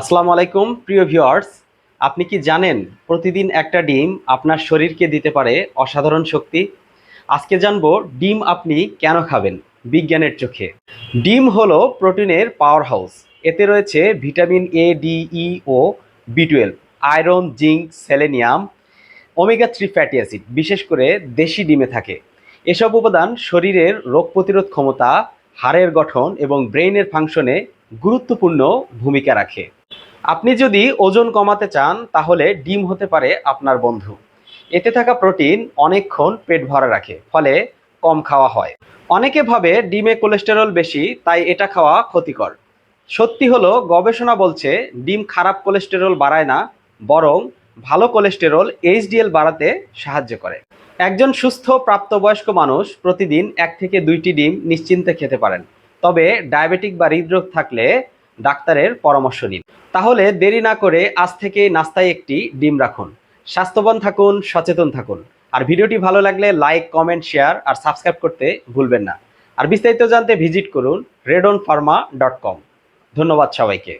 আসসালামু আলাইকুম, প্রিয় ভিউয়ার্স। আপনি কি জানেন প্রতিদিন একটা ডিম আপনার শরীরকে দিতে পারে অসাধারণ শক্তি? আজকে জানব ডিম আপনি কেন খাবেন বিজ্ঞানের চোখে। ডিম হলো প্রোটিনের পাওয়ার হাউস এতে রয়েছে vitamin A D E O B twelve iron, zinc, selenium omega three fatty acid বিশেষ করে দেশি ডিমে থাকে। এসব উপাদান শরীরের রোগ প্রতিরোধ ক্ষমতা, হাড়ের গঠন এবং ব্রেইনের ফাংশনে গুরুত্বপূর্ণ ভূমিকা রাখে। আপনি যদি ওজন কমাতে চান, তাহলে ডিম হতে পারে আপনার বন্ধু। এতে থাকা প্রোটিন অনেকক্ষণ পেট ভরা রাখে, ফলে কম খাওয়া হয়। অনেকে ভাবে ডিমে কোলেস্টেরল বেশি, তাই এটা খাওয়া ক্ষতিকর। সত্যি হলো, গবেষণা বলছে ডিম খারাপ কোলেস্টেরল বাড়ায় না, বরং ভালো কোলেস্টেরল এইচডিএল বাড়াতে সাহায্য করে। একজন সুস্থ প্রাপ্তবয়স্ক মানুষ প্রতিদিন এক থেকে দুইটি ডিম নিশ্চিন্তে খেতে পারেন। তবে ডায়াবেটিক বা হৃদরোগ থাকলে ডাক্তারের পরামর্শ নিন। তাহলে দেরি না করে আজ থেকে নাস্তায় একটি ডিম রাখুন। স্বাস্থ্যবান থাকুন, সচেতন থাকুন। আর ভিডিওটি ভালো লাগলে লাইক, কমেন্ট, শেয়ার আর সাবস্ক্রাইব করতে ভুলবেন না। আর বিস্তারিত জানতে ভিজিট করুন রেডন ফার্মা ডট কম। ধন্যবাদ সবাইকে।